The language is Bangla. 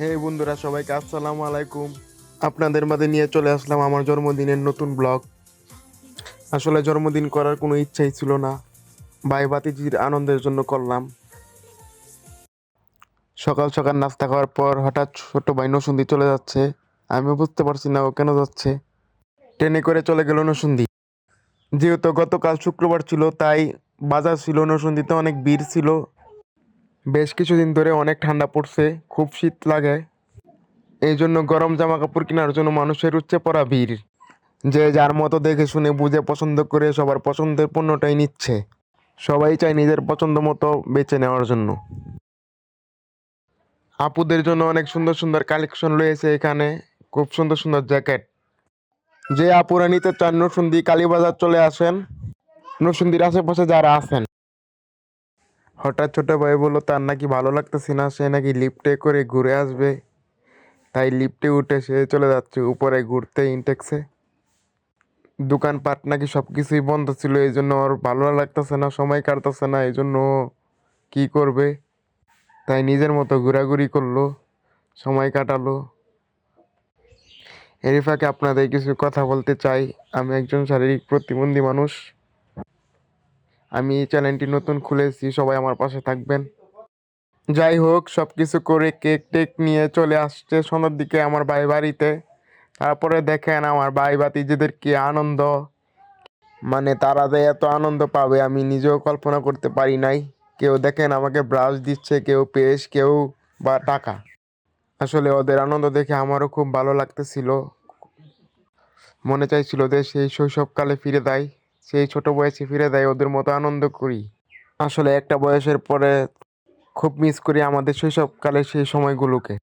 হে বন্ধুরা, সবাইকে আসসালামু আলাইকুম। আপনাদের মাঝে নিয়ে চলে আসলাম আমার জন্মদিনের নতুন ব্লগ। আসলে জন্মদিন করার কোনো ইচ্ছাই ছিল না। ভাই বাতিজির আনন্দের জন্য করলাম। সকাল সকাল নাস্তা খাওয়ার পর হঠাৎ ছোট ভাই নসুন্দি চলে যাচ্ছে। আমিও বুঝতে পারছি না ও কেন যাচ্ছে। ট্রেনে করে চলে গেল নসুন্দি। যেহেতু গতকাল শুক্রবার ছিল, তাই বাজার ছিল, নসুন্দিতে অনেক ভিড় ছিল। বেশ কিছুদিন ধরে অনেক ঠান্ডা পড়ছে, খুব শীত লাগে। এই জন্য গরম জামা কাপড় কেনার জন্য মানুষের উচ্চে পড়া ভিড়। যে যার মতো দেখে শুনে বুঝে পছন্দ করে সবার পছন্দের পণ্যটাই নিচ্ছে। সবাই চায় নিজের পছন্দ মতো বেছে নেওয়ার জন্য। আপুদের জন্য অনেক সুন্দর সুন্দর কালেকশন রয়েছে এখানে, খুব সুন্দর সুন্দর জ্যাকেট। যে আপুরা নিতে চান নসুন্দি কালীবাজার চলে আসেন। নসুন্দির আশেপাশে যারা আছেন হঠাৎ ছোট ভাই বলল, তার নাকি ভালো লাগতেছে না, সে নাকি লিফটে করে ঘুরে আসবে। তাই লিফটে উঠে সে চলে যাচ্ছে উপরে ঘুরতে ইনটেক্সে। দোকানপাট নাকি সব কিছুই বন্ধ ছিল, এই জন্য ওর ভালো লাগতেছে না, সময় কাটতেছে না, এই জন্য কী করবে? তাই নিজের মতো ঘোরাঘুরি করল, সময় কাটালো। এরই ফাঁকে আপনাদের কিছু কথা বলতে চাই। আমি একজন শারীরিক প্রতিবন্ধী মানুষ। আমি এই চ্যানেলটি নতুন খুলেছি, সবাই আমার পাশে থাকবেন। যাই হোক সব কিছু করে কেক টেক নিয়ে চলে আসছে সন্ধ্যার দিকে আমার ভাই বাড়িতে। তারপরে দেখেন আমার ভাই ভাতিজিদের কি আনন্দ। মানে তারা যে এত আনন্দ পাবে, আমি নিজেও কল্পনা করতে পারি নাই। কেউ দেখেন আমাকে ব্রাশ দিচ্ছে, কেউ পেশ কেউ বা টাকা। আসলে ওদের আনন্দ দেখে আমারও খুব ভালো লাগতেছিল। মনে চাইছিল যে সেই শৈশবকালে ফিরে দেয় সেই ছোট বয়সে ফিরে দেয় ওদের মতো আনন্দ করি। আসলে একটা বয়সের পরে খুব মিস করি আমাদের শৈশবকালে সেই সময়গুলোকে।